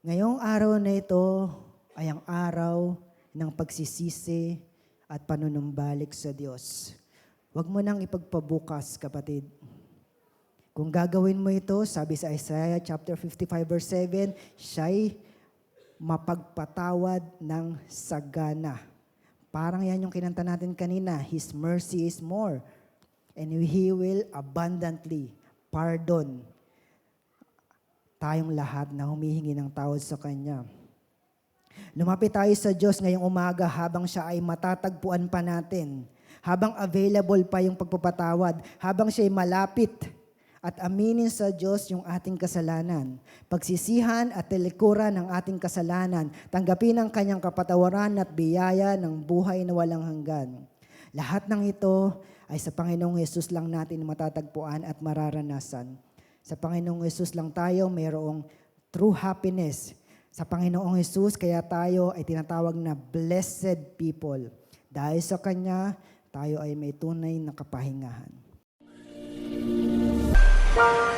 Ngayong araw na ito ay ang araw ng pagsisisi at panunumbalik sa Diyos. Huwag mo nang ipagpabukas, kapatid. Kung gagawin mo ito, sabi sa Isaiah chapter 55 verse 7, siya'y mapagpatawad ng sagana. Parang yan yung kinanta natin kanina, His mercy is more. And He will abundantly pardon tayong lahat na humihingi ng tawad sa Kanya. Lumapit tayo sa Diyos ngayong umaga habang siya ay matatagpuan pa natin. Habang available pa yung pagpapatawad. Habang siya ay malapit at aminin sa Diyos yung ating kasalanan. Pagsisihan at telikuran ng ating kasalanan. Tanggapin ang kanyang kapatawaran at biyaya ng buhay na walang hanggan. Lahat ng ito ay sa Panginoong Yesus lang natin matatagpuan at mararanasan. Sa Panginoong Yesus lang tayo mayroong true happiness. Sa Panginoong Yesus, kaya tayo ay tinatawag na blessed people. Dahil sa Kanya, tayo ay may tunay na kapahingahan. Bye.